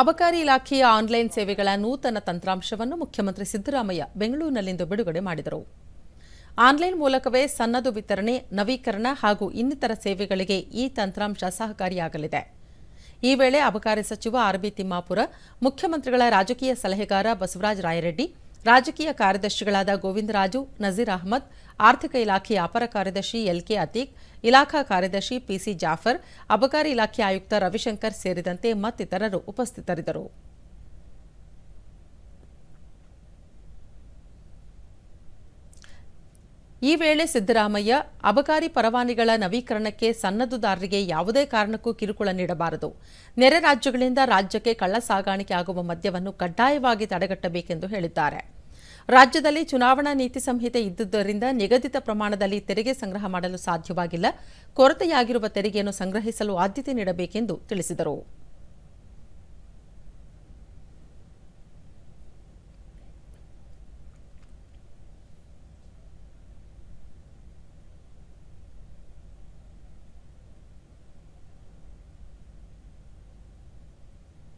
ಅಬಕಾರಿ ಇಲಾಖೆಯ ಆನ್ಲೈನ್ ಸೇವೆಗಳ ನೂತನ ತಂತ್ರಾಂಶವನ್ನು ಮುಖ್ಯಮಂತ್ರಿ ಸಿದ್ದರಾಮಯ್ಯ ಬೆಂಗಳೂರಿನಲ್ಲಿಂದು ಬಿಡುಗಡೆ ಮಾಡಿದರು. ಆನ್ಲೈನ್ ಮೂಲಕವೇ ಸನ್ನದು ವಿತರಣೆ, ನವೀಕರಣ ಹಾಗೂ ಇನ್ನಿತರ ಸೇವೆಗಳಿಗೆ ಈ ತಂತ್ರಾಂಶ ಸಹಕಾರಿಯಾಗಲಿದೆ. ಈ ವೇಳೆ ಅಬಕಾರಿ ಸಚಿವ ಆರ್ಬಿ ತಿಮ್ಮಾಪುರ, ಮುಖ್ಯಮಂತ್ರಿಗಳ ರಾಜಕೀಯ ಸಲಹೆಗಾರ ಬಸವರಾಜ ರಾಯರೆಡ್ಡಿ ರಾಜಕೀಯ ಕಾರ್ಯದರ್ಶಿಗಳಾದ ಗೋವಿಂದರಾಜು, ನಜೀರ್ ಅಹಮದ್, ಆರ್ಥಿಕ ಇಲಾಖೆಯ ಅಪರ ಕಾರ್ಯದರ್ಶಿ ಎಲ್ಕೆ ಅತೀಕ್, ಇಲಾಖಾ ಕಾರ್ಯದರ್ಶಿ ಪಿಸಿ ಜಾಫರ್, ಅಬಕಾರಿ ಇಲಾಖೆ ಆಯುಕ್ತ ರವಿಶಂಕರ್ ಸೇರಿದಂತೆ ಮತ್ತಿತರರು ಉಪಸ್ಥಿತರಿದ್ದರು. ಈ ವೇಳೆ ಸಿದ್ದರಾಮಯ್ಯ, ಅಬಕಾರಿ ಪರವಾನಿಗಳ ನವೀಕರಣಕ್ಕೆ ಸನ್ನದುದಾರರಿಗೆ ಯಾವುದೇ ಕಾರಣಕ್ಕೂ ಕಿರುಕುಳ ನೀಡಬಾರದು. ನೆರೆ ರಾಜ್ಯಗಳಿಂದ ರಾಜ್ಯಕ್ಕೆ ಕಳ್ಳ ಸಾಗಾಣಿಕೆ ಆಗುವ ಮದ್ಯವನ್ನು ಕಡ್ಡಾಯವಾಗಿ ತಡೆಗಟ್ಟಬೇಕೆಂದು ಹೇಳಿದ್ದಾರೆ. ರಾಜ್ಯದಲ್ಲಿ ಚುನಾವಣಾ ನೀತಿ ಸಂಹಿತೆ ಇದ್ದುದರಿಂದ ನಿಗದಿತ ಪ್ರಮಾಣದಲ್ಲಿ ತೆರಿಗೆ ಸಂಗ್ರಹ ಮಾಡಲು ಸಾಧ್ಯವಾಗಿಲ್ಲ. ಕೊರತೆಯಾಗಿರುವ ತೆರಿಗೆಯನ್ನು ಸಂಗ್ರಹಿಸಲು ಆದ್ಯತೆ ನೀಡಬೇಕೆಂದು ತಿಳಿಸಿದರು.